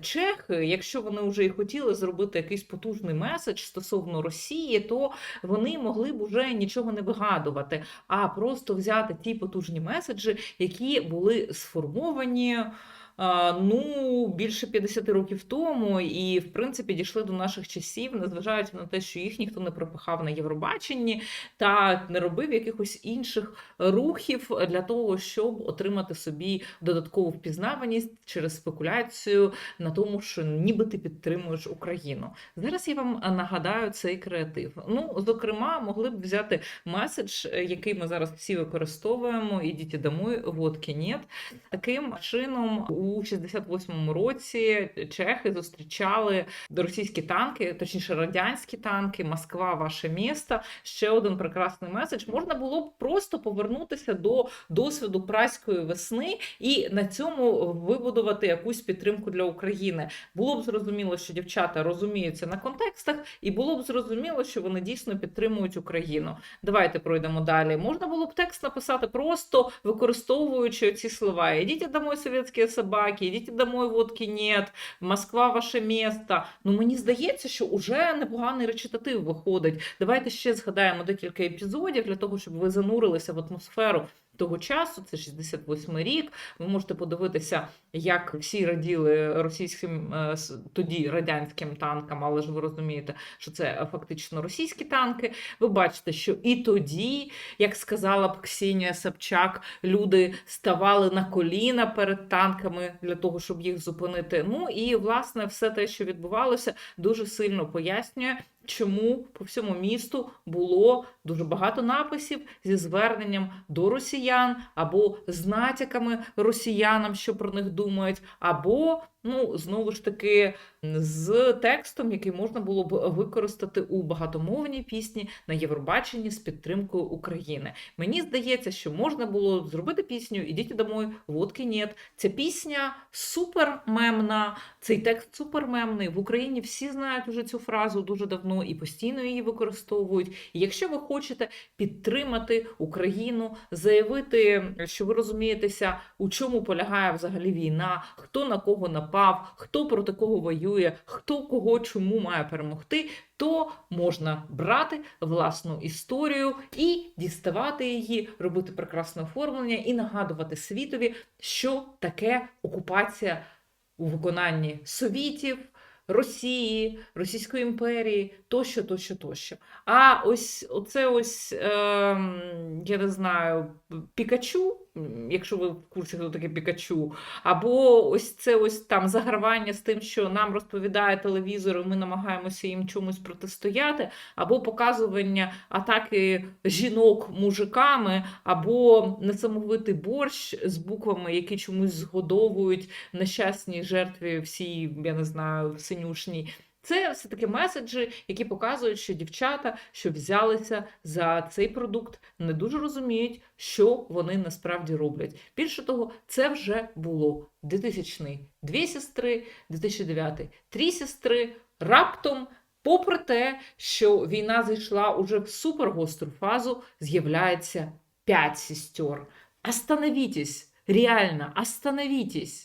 чехи, якщо вони вже і хотіли зробити якийсь потужний меседж стосовно Росії, то вони могли б уже нічого не вигадувати, а просто взяти ті потужні меседжі, які були сформовані. Ну, більше 50 років тому, і в принципі дійшли до наших часів, незважаючи на те, що їх ніхто не пропихав на Євробаченні та не робив якихось інших рухів для того, щоб отримати собі додаткову впізнаваність через спекуляцію на тому, що ніби ти підтримуєш Україну. Зараз я вам нагадаю цей креатив. Ну, зокрема, могли б взяти меседж, який ми зараз всі використовуємо. Ідіть домой, водки нет. Таким чином, 68-му році чехи зустрічали російські танки, точніше радянські танки, Москва, ваше місто. Ще один прекрасний меседж. Можна було б просто повернутися до досвіду праської весни і на цьому вибудувати якусь підтримку для України. Було б зрозуміло, що дівчата розуміються на контекстах, і було б зрозуміло, що вони дійсно підтримують Україну. Давайте пройдемо далі. Можна було б текст написати просто використовуючи ці слова: Ідіть домой, совєтські собаки, ідіть домой, водки нет, Москва, ваше місто. Ну мені здається, що уже непоганий речитатив виходить. Давайте ще згадаємо декілька епізодів для того, щоб ви занурилися в атмосферу. Того часу, це 68 рік. Ви можете подивитися, як всі раділи російським е, тоді радянським танкам, але ж ви розумієте, що це фактично російські танки. Ви бачите, що і тоді, як сказала б Ксенія Собчак, люди ставали на коліна перед танками для того, щоб їх зупинити. Ну і власне все те, що відбувалося, дуже сильно пояснює. Чому по всьому місту було дуже багато написів зі зверненням до росіян або з натяками росіянам, що про них думають, або ну знову ж таки з текстом, який можна було б використати у багатомовній пісні на Євробаченні з підтримкою України. Мені здається, що можна було зробити пісню Ідіть домой, водки нет. Ця пісня супер мемна, цей текст супер мемний. В Україні всі знають уже цю фразу дуже давно і постійно її використовують. І якщо ви хочете підтримати Україну, заявити, що ви розумієтеся, у чому полягає взагалі війна, хто на кого напав, хто проти кого воює, хто кого чому має перемогти, то можна брати власну історію і діставати її, робити прекрасне оформлення і нагадувати світові, що таке окупація у виконанні совітів. Росії, Російської імперії, тощо, тощо, тощо. А ось оце ось, е, я не знаю, Пікачу, якщо ви в курсі, хто таке Пікачу, або ось це ось там загравання з тим, що нам розповідає телевізор, і ми намагаємося їм чомусь протистояти, або показування атаки жінок мужиками, або несамовитий борщ з буквами, які чомусь згодовують нещасній жертві всій, я не знаю, синюшній. Це все таки меседжі, які показують, що дівчата, що взялися за цей продукт, не дуже розуміють, що вони насправді роблять. Більше того, це вже було 2000 дві сестри, 2009 три сестри. Раптом, попри те, що війна зайшла уже в супергостру фазу, з'являється п'ять сестер. Остановітесь, реально, остановітесь.